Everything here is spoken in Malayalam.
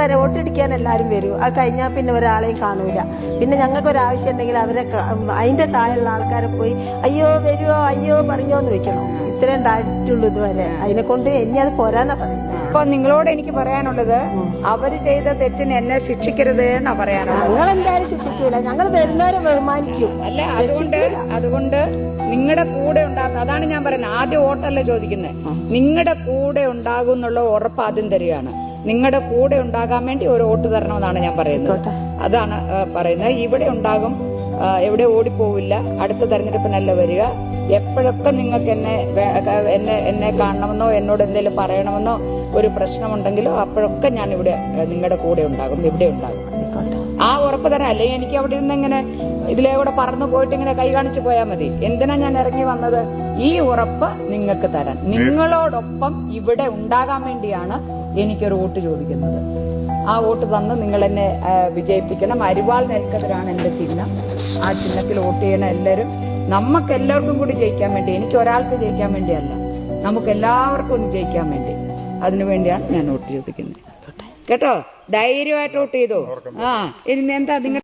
വരെ വോട്ടടിക്കാൻ എല്ലാവരും വരും. അത് കഴിഞ്ഞാൽ പിന്നെ ഒരാളെയും കാണൂല. പിന്നെ ഞങ്ങൾക്ക് ഒരു ഉണ്ടെങ്കിൽ അവരെ അതിന്റെ താഴെയുള്ള ആൾക്കാരെ പോയി അയ്യോ വരുമോ അയ്യോ പറയോ എന്ന് വെക്കണം. ഇത്രയും ഉണ്ടായിട്ടുള്ളൂ ഇതുവരെ. അതിനെ കൊണ്ട് ഇനി അത് പോരാന്നാ പറയുന്നത്. അപ്പൊ നിങ്ങളോട് എനിക്ക് പറയാനുള്ളത് അവർ ചെയ്ത തെറ്റിന് എന്നെ ശിക്ഷിക്കരുത് എന്നാ പറയാനുള്ളത് ഞങ്ങൾ എന്തായാലും ശിക്ഷിക്കില്ല ഞങ്ങൾ വരുന്നവരെ ബഹുമാനിക്കും. അല്ല അതുകൊണ്ട് അതുകൊണ്ട് നിങ്ങളുടെ കൂടെ ഉണ്ടാകുന്ന അതാണ് ഞാൻ പറയുന്നത് ആദ്യം ഓട്ടല്ല ചോദിക്കുന്നത് നിങ്ങളുടെ കൂടെ ഉണ്ടാകും എന്നുള്ള ഉറപ്പ് ആദ്യം തരികയാണ്. നിങ്ങളുടെ കൂടെ ഉണ്ടാകാൻ വേണ്ടി ഒരു വോട്ട് തരണമെന്നാണ് ഞാൻ പറയുന്നത്. അതാണ് പറയുന്നത്. ഇവിടെ ഉണ്ടാകും എവിടെ ഓടിപ്പോവില്ല. അടുത്ത തെരഞ്ഞെടുപ്പിനല്ല വരിക. എപ്പോഴൊക്കെ നിങ്ങൾക്ക് എന്നെ എന്നെ എന്നെ കാണണമെന്നോ എന്നോട് എന്തെങ്കിലും പറയണമെന്നോ ഒരു പ്രശ്നമുണ്ടെങ്കിലോ അപ്പോഴൊക്കെ ഞാൻ ഇവിടെ നിങ്ങളുടെ കൂടെ ഉണ്ടാകും ഇവിടെ ഉണ്ടാകും. ആ ഉറപ്പ് തരാം. അല്ലെങ്കിൽ എനിക്ക് അവിടെ ഇരുന്ന് ഇങ്ങനെ ഇതിലേ കൂടെ പറന്നു പോയിട്ട് ഇങ്ങനെ കൈ കാണിച്ചു പോയാൽ മതി. എന്തിനാ ഞാൻ ഇറങ്ങി വന്നത്? ഈ ഉറപ്പ് നിങ്ങൾക്ക് തരാൻ. നിങ്ങളോടൊപ്പം ഇവിടെ ഉണ്ടാകാൻ വേണ്ടിയാണ് എനിക്കൊരു വോട്ട് ചോദിക്കുന്നത്. ആ വോട്ട് തന്ന് നിങ്ങൾ എന്നെ വിജയിപ്പിക്കണം. അരിവാൾ നെൽക്കതിരാണ് എന്റെ ചിഹ്നം. ആ ചിഹ്നത്തിൽ വോട്ട് ചെയ്യണ എല്ലാവരും നമുക്ക് എല്ലാവർക്കും കൂടി ജയിക്കാൻ വേണ്ടി എനിക്ക് ഒരാൾക്ക് ജയിക്കാൻ വേണ്ടിയല്ല നമുക്ക് എല്ലാവർക്കും ഒന്ന് ജയിക്കാൻ വേണ്ടി അതിനു വേണ്ടിയാണ് ഞാൻ വോട്ട് ചോദിക്കുന്നത്. കേട്ടോ? ധൈര്യമായിട്ട് വോട്ട് ചെയ്തോ. ആ ഇനി എന്താ നിങ്ങൾ